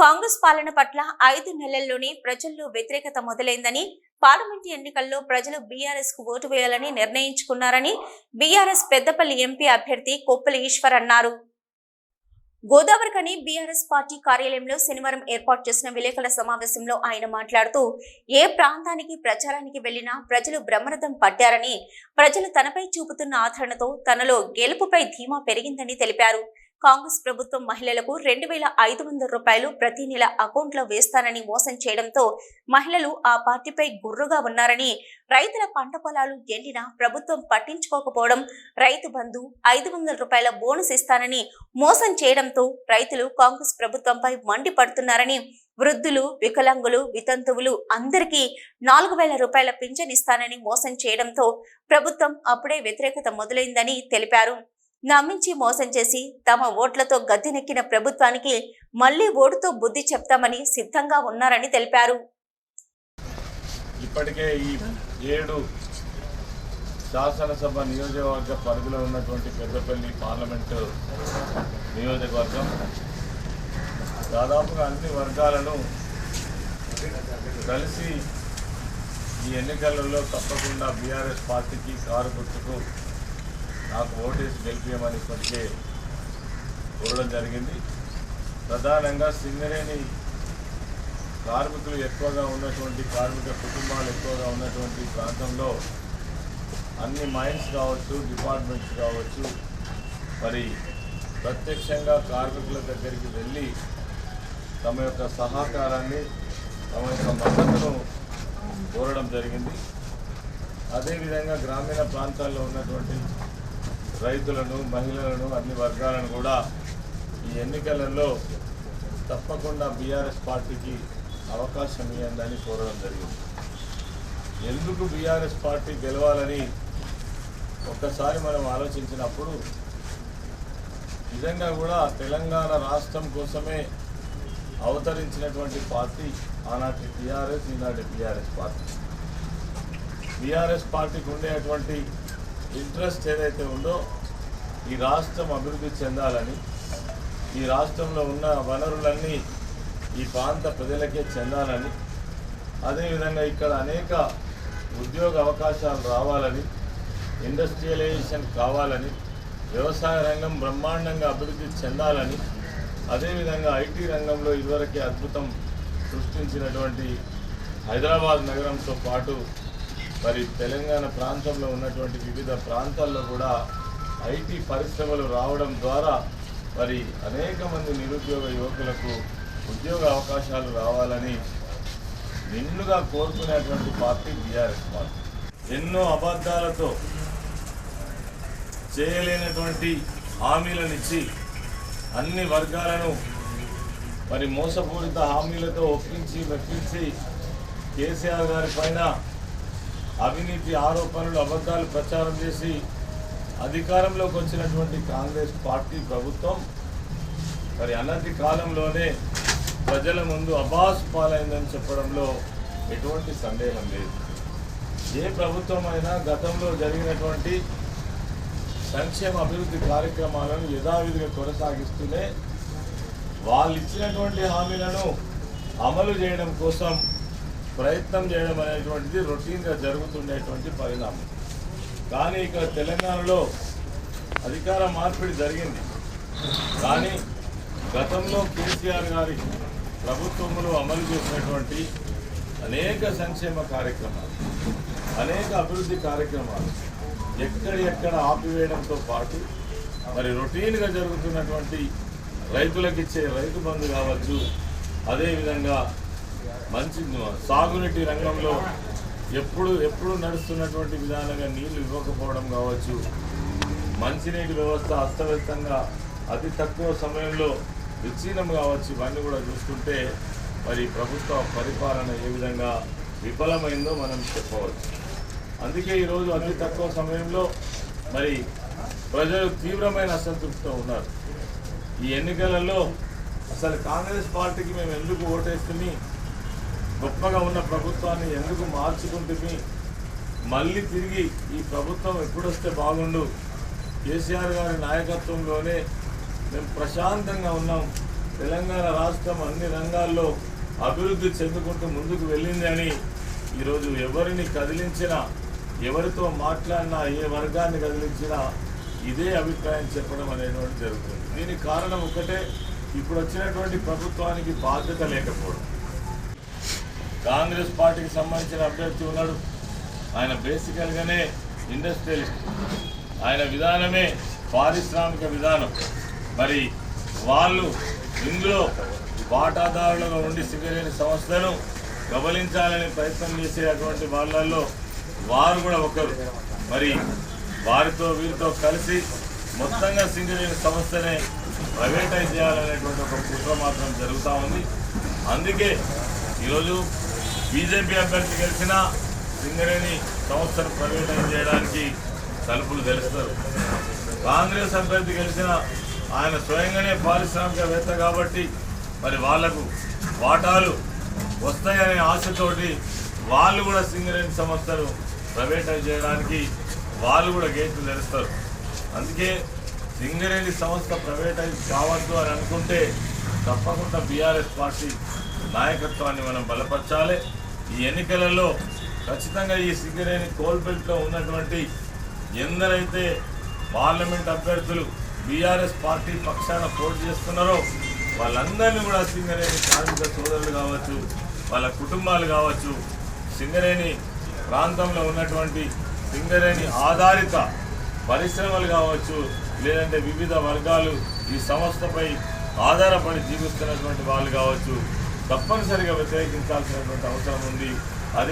కాంగ్రెస్ పాలన పట్ల ఐదు నెలల్లోనే ప్రజల్లో వ్యతిరేకత మొదలైందని పార్లమెంట్ ఎన్నికల్లో ప్రజలు బీఆర్ఎస్కు ఓటు వేయాలని నిర్ణయించుకున్నారని బీఆర్ఎస్ పెద్దపల్లి ఎంపీ అభ్యర్థి కొప్పల ఈశ్వర్ అన్నారు. గోదావరికని బీఆర్ఎస్ పార్టీ కార్యాలయంలో శనివారం ఏర్పాటు చేసిన విలేకరుల సమావేశంలో ఆయన మాట్లాడుతూ ఏ ప్రాంతానికి ప్రచారానికి వెళ్ళినా ప్రజలు బ్రహ్మరథం పట్టారని ప్రజలు తనపై చూపుతున్న ఆదరణతో తనలో గెలుపుపై ధీమా పెరిగిందని తెలిపారు. కాంగ్రెస్ ప్రభుత్వం మహిళలకు రెండు వేల ఐదు వందల రూపాయలు ప్రతి నెల అకౌంట్లో వేస్తానని మోసం చేయడంతో మహిళలు ఆ పార్టీపై గుర్రుగా ఉన్నారని రైతుల పంట పొలాలు ఎండినా ప్రభుత్వం పట్టించుకోకపోవడం రైతు బంధు ఐదు వందల రూపాయల బోనస్ ఇస్తానని మోసం చేయడంతో రైతులు కాంగ్రెస్ ప్రభుత్వంపై మండిపడుతున్నారని వృద్ధులు వికలాంగులు వితంతువులు అందరికీ నాలుగు వేల రూపాయల పింఛన్ ఇస్తానని మోసం చేయడంతో ప్రభుత్వం అప్పుడే వ్యతిరేకత మొదలైందని తెలిపారు. నమ్మించి మోసం చేసి తమ ఓట్లతో గద్దెనెక్కిన ప్రభుత్వానికి మళ్ళీ ఓటుతో బుద్ధి చెప్తామని సిద్ధంగా ఉన్నారని తెలిపారు. ఇప్పటికే ఈ ఏడు శాసనసభ నియోజకవర్గ పరిధిలో ఉన్నటువంటి పెద్దపల్లి పార్లమెంటు నియోజకవర్గం దాదాపుగా అన్ని వర్గాలను కలిసి ఈ ఎన్నికలలో తప్పకుండా బీఆర్ఎస్ పార్టీకి కారు గుర్తుకు నాకు ఓటేసి గెలిపేయమని ఇప్పటికే కోరడం జరిగింది. ప్రధానంగా సింగరేణి కార్మికులు ఎక్కువగా ఉన్నటువంటి కార్మిక కుటుంబాలు ఎక్కువగా ఉన్నటువంటి ప్రాంతంలో అన్ని మైన్స్ కావచ్చు డిపార్ట్మెంట్స్ కావచ్చు మరి ప్రత్యక్షంగా కార్మికుల దగ్గరికి వెళ్ళి తమ యొక్క సహకారాన్ని తమ యొక్క మద్దతును కోరడం జరిగింది. అదేవిధంగా గ్రామీణ ప్రాంతాల్లో ఉన్నటువంటి రైతులను మహిళలను అన్ని వర్గాలను కూడా ఈ ఎన్నికలలో తప్పకుండా బీఆర్ఎస్ పార్టీకి అవకాశం ఇవ్వండి కోరడం జరిగింది. ఎందుకు బీఆర్ఎస్ పార్టీ గెలవాలని ఒక్కసారి మనం ఆలోచించినప్పుడు నిజంగా కూడా తెలంగాణ రాష్ట్రం కోసమే అవతరించినటువంటి పార్టీ ఆనాటి టీఆర్ఎస్ ఈనాటి బీఆర్ఎస్ పార్టీ. బీఆర్ఎస్ పార్టీకి ఉండేటువంటి ఇంట్రెస్ట్ ఏదైతే ఉందో ఈ రాష్ట్రం అభివృద్ధి చెందాలని ఈ రాష్ట్రంలో ఉన్న వనరులన్నీ ఈ ప్రాంత ప్రజలకే చెందాలని అదేవిధంగా ఇక్కడ అనేక ఉద్యోగ అవకాశాలు రావాలని ఇండస్ట్రియలైజేషన్ కావాలని వ్యవసాయ రంగం బ్రహ్మాండంగా అభివృద్ధి చెందాలని అదేవిధంగా ఐటీ రంగంలో ఇదివరకే అద్భుతం సృష్టించినటువంటి హైదరాబాద్ నగరంతో పాటు మరి తెలంగాణ ప్రాంతంలో ఉన్నటువంటి వివిధ ప్రాంతాల్లో కూడా ఐటీ పరిశ్రమలు రావడం ద్వారా మరి అనేక మంది నిరుద్యోగ యువకులకు ఉద్యోగ అవకాశాలు రావాలని నిన్నుగా కోరుకునేటువంటి పార్టీ బీఆర్ఎస్ పార్టీ. ఎన్నో అబద్ధాలతో చేయలేనటువంటి హామీలనిచ్చి అన్ని వర్గాలను మరి మోసపూరిత హామీలతో ఒప్పించి మెప్పించి కేసీఆర్ గారి పైన అవినీతి ఆరోపణలు అబద్ధాలు ప్రచారం చేసి అధికారంలోకి వచ్చినటువంటి కాంగ్రెస్ పార్టీ ప్రభుత్వం మరి అనతి కాలంలోనే ప్రజల ముందు అబాస్ పాలైందని చెప్పడంలో ఎటువంటి సందేహం లేదు. ఏ ప్రభుత్వం అయినా గతంలో జరిగినటువంటి సంక్షేమ అభివృద్ధి కార్యక్రమాలను యథావిధిగా కొనసాగిస్తూనే వాళ్ళు ఇచ్చినటువంటి హామీలను అమలు చేయడం కోసం ప్రయత్నం చేయడం అనేటువంటిది రొటీన్గా జరుగుతుండేటువంటి పరిణామం. కానీ ఇక్కడ తెలంగాణలో అధికార మార్పిడి జరిగింది. కానీ గతంలో కేసీఆర్ గారి ప్రభుత్వంలో అమలు చేసినటువంటి అనేక సంక్షేమ కార్యక్రమాలు అనేక అభివృద్ధి కార్యక్రమాలు ఎక్కడెక్కడ ఆపివేయడంతో పాటు మరి రొటీన్గా జరుగుతున్నటువంటి రైతులకు ఇచ్చే రైతు బంధు కావచ్చు అదేవిధంగా మంచి సాగునీటి రంగంలో ఎప్పుడు ఎప్పుడు నడుస్తున్నటువంటి విధానంగా నీళ్ళు ఇవ్వకపోవడం కావచ్చు. మంచినీటి వ్యవస్థ అస్తవ్యస్తంగా అతి తక్కువ సమయంలో విచ్ఛీనం కావచ్చు. ఇవన్నీ కూడా చూసుకుంటే మరి ప్రభుత్వ పరిపాలన ఏ విధంగా విఫలమైందో మనం చెప్పవచ్చు. అందుకే ఈరోజు అతి తక్కువ సమయంలో మరి ప్రజలు తీవ్రమైన అసంతృప్తితో ఉన్నారు. ఈ ఎన్నికలలో అసలు కాంగ్రెస్ పార్టీకి మేము ఎందుకు ఓటేస్తుంది గొప్పగా ఉన్న ప్రభుత్వాన్ని ఎందుకు మార్చుకుంటుంది మళ్ళీ తిరిగి ఈ ప్రభుత్వం ఎప్పుడొస్తే బాగుండు? కేసీఆర్ గారి నాయకత్వంలోనే మేము ప్రశాంతంగా ఉన్నాం. తెలంగాణ రాష్ట్రం అన్ని రంగాల్లో అభివృద్ధి చెందుకుంటూ ముందుకు వెళ్ళింది అని ఈరోజు ఎవరిని కదిలించినా ఎవరితో మాట్లాడినా ఏ వర్గాన్ని కదిలించినా ఇదే అభిప్రాయం చెప్పడం అనేటువంటి జరుగుతుంది. దీనికి కారణం ఒకటే ఇప్పుడు వచ్చినటువంటి ప్రభుత్వానికి బాధ్యత లేకపోవడం. కాంగ్రెస్ పార్టీకి సంబంధించిన అభ్యర్థి ఉన్నాడు. ఆయన బేసికల్గానే ఇండస్ట్రియలిస్ట్. ఆయన విధానమే పారిశ్రామిక విధానం. మరి వాళ్ళు ఇందులో వాటాదారులుగా ఉండి సింగరేణి సంస్థను గమనించాలని ప్రయత్నం చేసేటువంటి వాళ్ళల్లో వారు కూడా ఒకరు. మరి వారితో వీరితో కలిసి మొత్తంగా సింగరేణి సంస్థనే ప్రైవేటైజ్ చేయాలనేటువంటి ఒక కుట్ర మాత్రం జరుగుతూ ఉంది. అందుకే ఈరోజు బీజేపీ అభ్యర్థి గెలిచిన సింగరేణి సంస్థను ప్రైవేటైజ్ చేయడానికి తలుపులు తెలుస్తారు కాంగ్రెస్ అభ్యర్థి గెలిచిన ఆయన స్వయంగానే పారిశ్రామికవేత్త కాబట్టి మరి వాళ్ళకు వాటాలు వస్తాయనే ఆశతోటి వాళ్ళు కూడా సింగరేణి సంస్థను ప్రైవేటైజ్ చేయడానికి వాళ్ళు కూడా గేట్లు తెరుస్తారు. అందుకే సింగరేణి సంస్థ ప్రైవేటైజ్ కావద్దు అని అనుకుంటే తప్పకుండా బీఆర్ఎస్ పార్టీ నాయకత్వాన్ని మనం బలపరచాలి. ఈ ఎన్నికలలో ఖచ్చితంగా ఈ సింగరేణి కోల్బెల్ట్లో ఉన్నటువంటి ఎందరైతే పార్లమెంట్ అభ్యర్థులు బీఆర్ఎస్ పార్టీ పక్షాన పోటీ చేస్తున్నారో వాళ్ళందరినీ కూడా సింగరేణి కార్మిక సోదరులు కావచ్చు వాళ్ళ కుటుంబాలు కావచ్చు సింగరేణి ప్రాంతంలో ఉన్నటువంటి సింగరేణి ఆధారిత పరిశ్రమలు కావచ్చు లేదంటే వివిధ వర్గాలు ఈ సంస్థపై ఆధారపడి జీవిస్తున్నటువంటి వాళ్ళు కావచ్చు. తప్పనిసరిగా వ్యతిరేకించాల్సినటువంటి అవసరం ఉంది. అదే